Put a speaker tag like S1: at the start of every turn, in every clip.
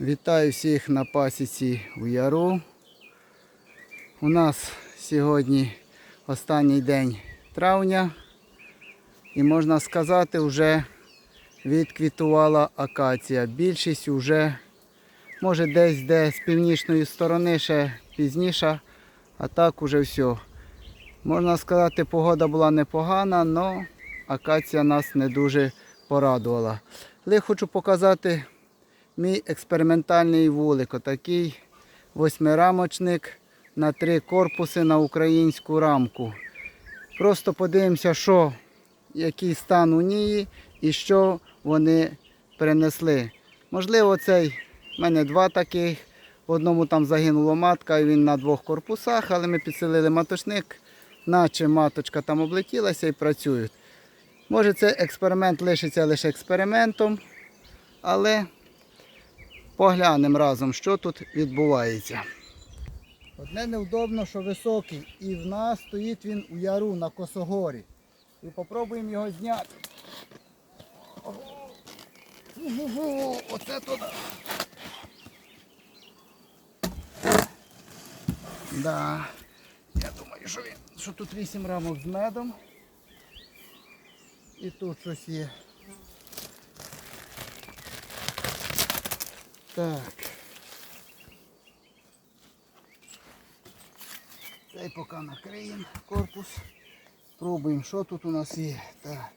S1: Вітаю всіх на пасіці у Яру. У нас сьогодні останній день травня і можна сказати, вже відквітувала акація. Більшість вже, може десь де з північної сторони ще пізніше, а так уже все. Можна сказати, погода була непогана, але акація нас не дуже порадувала. Але хочу показати мій експериментальний вулик. Отакий восьмирамочник на три корпуси на українську рамку. Просто подивимося, що, який стан у ній і що вони принесли. Можливо, цей в мене два таких. В одному там загинула матка, і він на двох корпусах, але ми підселили маточник, наче маточка там облетілася і працюють. Може, цей експеримент лишиться лише експериментом, але поглянемо разом, що тут відбувається. Одне невдобно, що високий, і в нас стоїть він у яру на косогорі. І попробуємо його зняти. Оце туди. Да. Я думаю, що, він, що тут 8 рамок з медом. І тут щось є. Так. Цей поки накриємо корпус. Пробуємо, що тут у нас є. Так.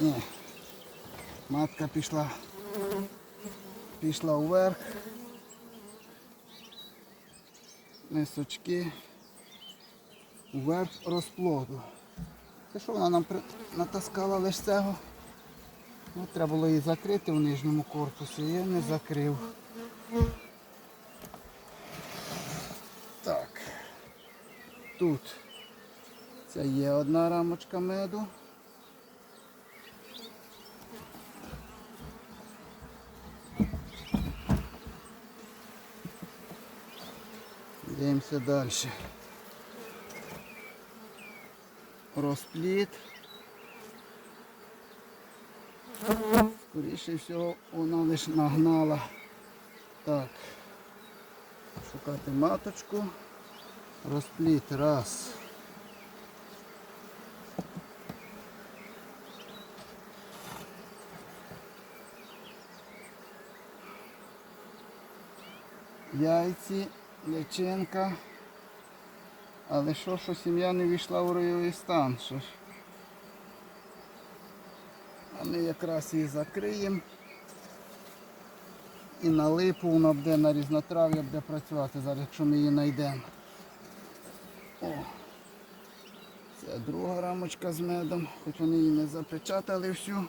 S1: Ні. Матка пішла. Пішла вверх. Мисочки. Вверх розплоду. Це що вона нам натаскала лише цього? Ну, треба було її закрити в нижньому корпусі, я не закрив. Так. Тут це є одна рамочка меду. Дивимося далі. Розпліт. Скоріше всього вона лише нагнала. Так. Шукати маточку. Розпліт. Раз. Яйці, личинка. Але що, що сім'я не війшла в ройовий стан? Що ж? А ми якраз її закриємо. І на липу вона буде на різнотрав'я буде працювати зараз, якщо ми її знайдемо. О, це друга рамочка з медом, хоч вони її не запечатали всю.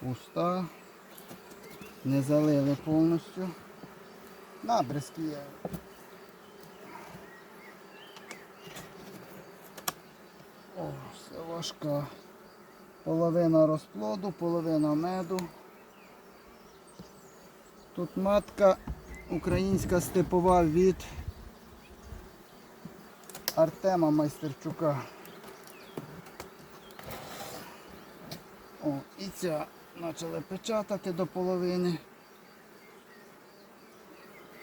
S1: Пуста. Не залили повністю. Набризки є. О, все важка. Половина розплоду, половина меду. Тут матка українська степова від Артема Майстерчука. О, і ця почали печатати до половини.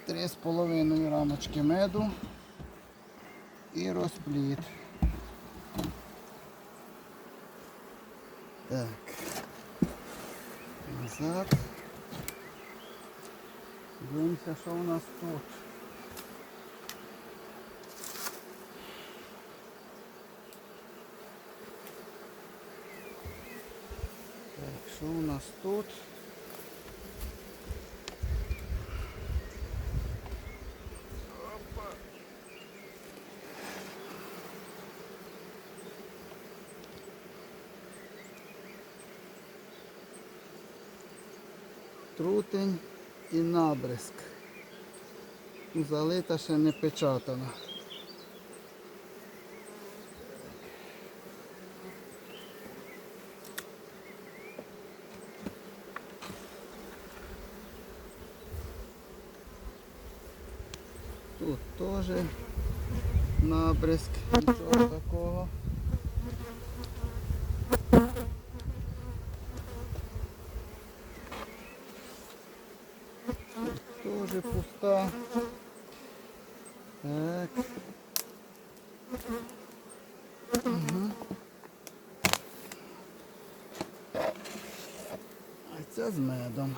S1: Три з половиною рамочки меду і розпліт. Так. Назад. Дивимося, що у нас тут. Так, що у нас тут? Опа. Трутень і набризк. Залита ще не печатана. Тут теж набризк, нічого такого. Теж пуста. Так. Угу. А ця з медом.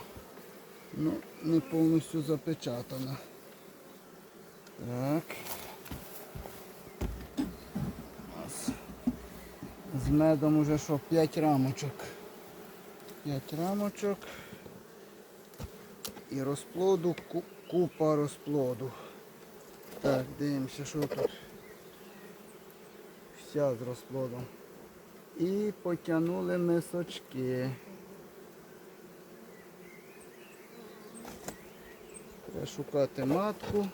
S1: Ну, не повністю запечатана. Так. З медом уже що, 5 рамочок. 5 рамочок. І розплоду, купа розплоду. Так, дивимося, що тут. Вся з розплодом. І потягнули мисочки. Треба шукати матку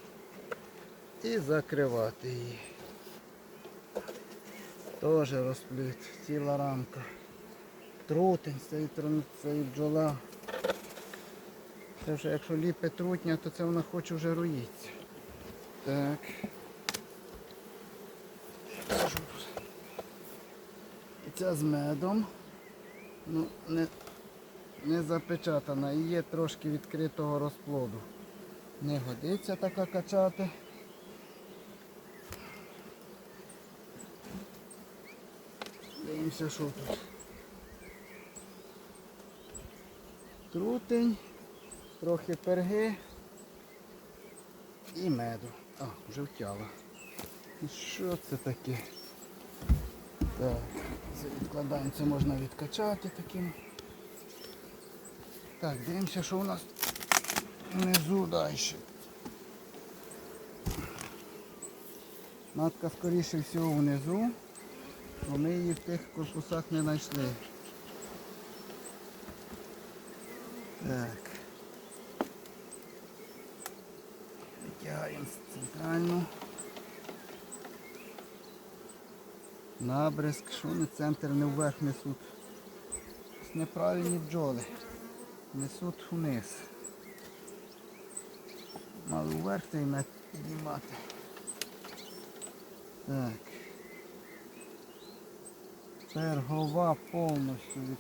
S1: і закривати її. Теж розплід, ціла рамка. Трутень, стоїть трун- стоїть бджола. Це вже якщо ліпе трутня, то це вона хоче вже роїться. Так. І ця з медом. Ну, не, не запечатана і є трошки відкритого розплоду. Не годиться така качати. Дивимося, що тут. Трутень, трохи перги і меду. А, вже втяла. Що це таке? Так, це відкладаємо, це можна відкачати таким. Так, дивимося, що у нас внизу далі. Матка скоріше всього внизу, бо ми її в тих корпусах не знайшли. Так. Витягаємо центральну. Набризк, що вони центр не вверх несуть. Неправильні бджоли. Несуть вниз. Мали вверх цей мед піднімати. Так. Пергова повністю від.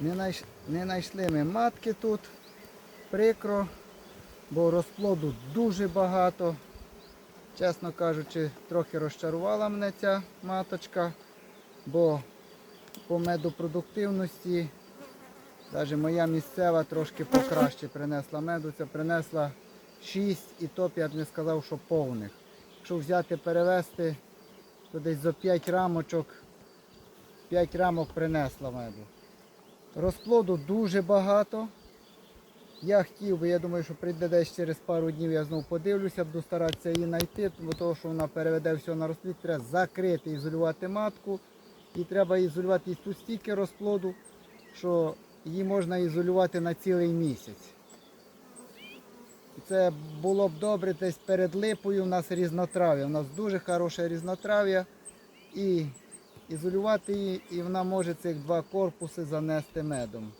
S1: Не знайш- Не знайшли ми матки тут. Прикро, бо розплоду дуже багато. Чесно кажучи, трохи розчарувала мене ця маточка, бо по медопродуктивності, навіть моя місцева трошки покраще принесла меду. Це принесла 6 і то я б не сказав, що повних. Якщо взяти перевести, то десь за 5 рамочок, 5 рамок принесла меду. Розплоду дуже багато. Я хотів би, я думаю, що прийде десь через пару днів, я знову подивлюся, буду старатися її знайти, бо того, що вона переведе все на розплід, треба закрити, ізолювати матку. І треба ізолювати тут стільки розплоду, що її можна ізолювати на цілий місяць. Це було б добре десь перед липою у нас різнотрав'я. У нас дуже хороше різнотрав'я. І ізолювати її, і вона може цих два корпуси занести медом.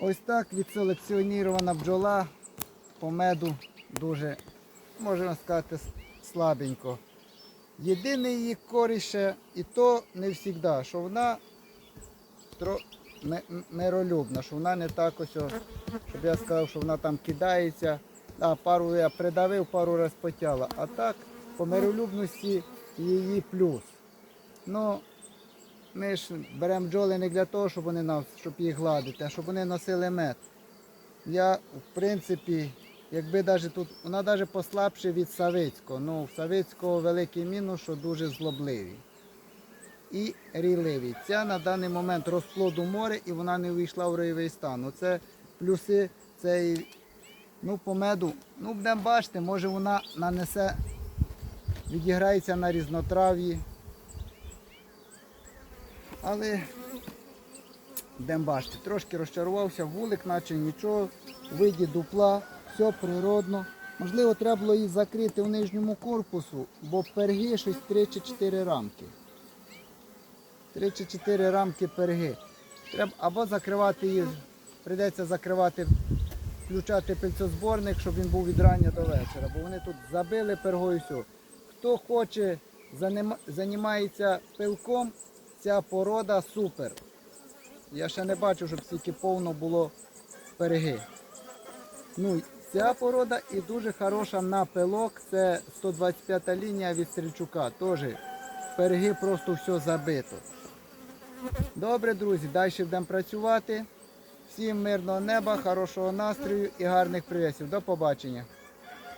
S1: Ось так відселекціонірована бджола по меду дуже, можна сказати, слабенько. Єдине її коріше, і то не завжди, що вона миролюбна, що вона не так ось, щоб я сказав, що вона там кидається. А, пару я придавив, пару раз потяла. А так, по миролюбності її плюс. Ну, ми ж беремо бджоли не для того, щоб вони нас, щоб їх гладити, а щоб вони носили мед. Я, в принципі, якби даже тут, вона навіть послабше від Савицького. Ну, в Савицького великий мінус, що дуже злобливі. І рійливі. Ця на даний момент розплоду море і вона не увійшла в ройовий стан. Оце плюси цієї, ну, по меду. Ну, будемо бачити, може вона нанесе, відіграється на різнотрав'ї. Але будемо бачити, трошки розчарувався, вулик, наче нічого, виді дупла, все природно. Можливо, треба було її закрити в нижньому корпусу, бо перги щось 3 чи 4 рамки. 3 чи 4 рамки перги. Треба або закривати її, прийдеться закривати, включати пильцозборник, щоб він був від рання до вечора, бо вони тут забили пергою все. Хто хоче, займається пилком, ця порода супер. Я ще не бачу, щоб стільки повно було переги. Ну, ця порода і дуже хороша на пилок. Це 125 лінія від Стрільчука. Теж переги просто все забито. Добре, друзі, далі будемо працювати. Всім мирного неба, хорошого настрою і гарних привісів. До побачення.